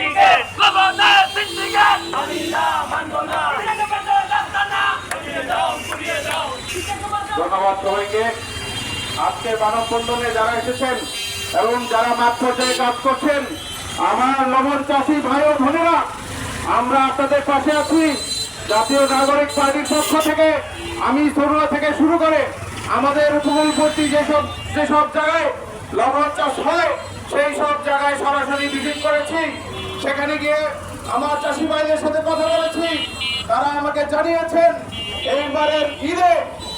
Syndicate আমি না মানব না ধন্যবাদ সবাইকে। আজকে মানববন্ধনে যারা এসেছেন এবং যারা মাঠ পর্যায়ে কাজ করছেন আমার লবণ চাষি ভাই ও বোনেরা আমরা আপনাদের পাশে আছি। জাতীয় নাগরিক পার্টির পক্ষ থেকে আমি সরুয়া থেকে শুরু করে আমাদের উপকূলবর্তী যেসব যেসব জায়গায় লবণ চাষ হয় সেই সব জায়গায় সরাসরি ভিজিট করেছি। সেখানে গিয়ে আমার চাষি ভাইদের সাথে কথা বলেছি। তারা আমাকে জানিয়েছেন, এইবারের ঈদে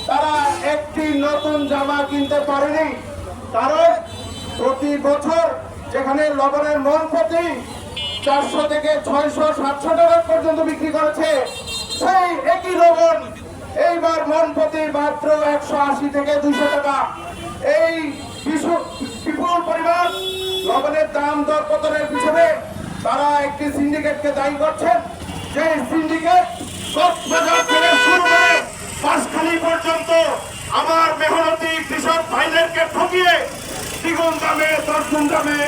তারা একটি নতুন জামা কিনতে পারেনি। কারণ প্রতি বছর যেখানে লবণের মন প্রতি চারশো থেকে ছয়শো, সাতশো টাকা পর্যন্ত বিক্রি করেছে, সেই একই লবণ এইবার মন প্রতি মাত্র একশো আশি থেকে দুইশো টাকা। এই বিপুল পরিমাণ লবণের দাম দর পতনের পিছনে তারা একটি সিন্ডিকেটকে দায়ী করছেন। যে সিন্ডিকেট কক্সবাজার থেকে শুরু করে পাঁচখালি পর্যন্ত আমার মেহনতি কৃষক ভাইদেরকে ঠকিয়ে দ্বিগুণ দামে, দশ গুণ দামে,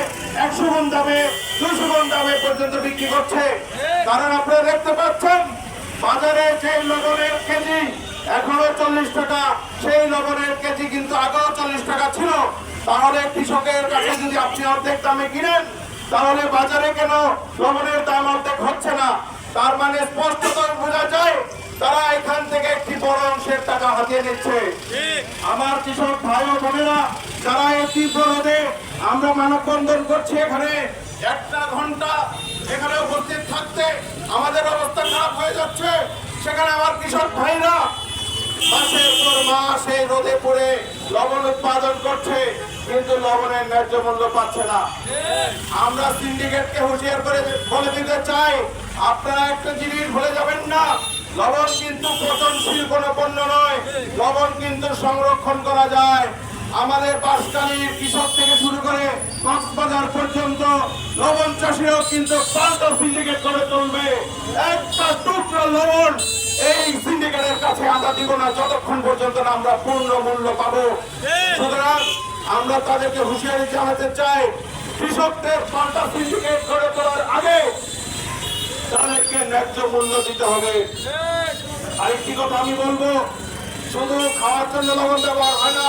একশো গুণ দামে, দুশো গুণ দামে পর্যন্ত বিক্রি করছে। কারণ আপনারা দেখতে পাচ্ছেন, বাজারে যে লবণের কেজি এখনও চল্লিশ টাকা, সেই লবণের কেজি কিন্তু আগেও চল্লিশ টাকা ছিল। তাহলে কৃষকের কাছে যদি আপনি অর্ধেক দামে কিনেন তাহলে বাজারে কেন লবণের দাম অর্ধেক হচ্ছে না? তার মানে স্পষ্টত বোঝা যায়, তারা এখান থেকে একটি বড় অংশের টাকা হাতিয়ে নিচ্ছে। আমার কৃষক ভাই ও বোনেরা, যারা এই তীব্র রোদে আমরা মানববন্ধন করছি এখানে, একটা ঘণ্টা এখানে উপস্থিত থাকতে আমাদের অবস্থা খারাপ হয়ে যাচ্ছে। সেখানে আমার কৃষক ভাইরা মাসের পর মাস এই রোদে পড়ে লবণ উৎপাদন করছে। কিন্তু লবণের ন্যায্য মূল্য পাচ্ছে না। আমরা সিন্ডিকেটকে হুঁশিয়ার করে বলে দিতে চাই, আপনারা একটা জিনিস ভুলে যাবেন না, লবণ কিন্তু পচনশীল কোনো পণ্য নয়, লবণ কিন্তু সংরক্ষণ করা যায়। আমাদের বাসকালীর কৃষক থেকে শুরু করে কক্সবাজার পর্যন্ত লবণ চাষিরাও কিন্তু পাল্টা সিন্ডিকেট করে তুলবে। একটা টুকরো লবণ এই সিন্ডিকেটের কাছে আমরা দিব না, যতক্ষণ পর্যন্ত না আমরা পূর্ণ মূল্য পাবো। সুতরাং আমরা তাদেরকে হুঁশিয়ারি জানাতে চাই, কৃষকদের পাল্টা সিন্ডিকেট করে তোলার আগে তাদেরকে ন্যায্য মূল্য দিতে হবে। আরেকটি কথা আমি বলব, শুধু খাওয়ার জন্য লবণ ব্যবহার হয় না,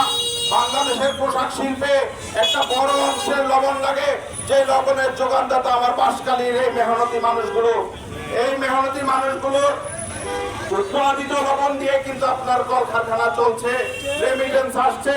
বাংলাদেশের পোশাক শিল্পে একটা বড় অংশের লবণ লাগে, যে লবণের যোগানদাতা আমার বাসকালীর এই মেহনতি মানুষগুলো। এই মেহনতি মানুষগুলোর উৎপাদিত লবণ দিয়ে কিন্তু আপনার কলকারখানা চলছে রেমিটেন্স আসছে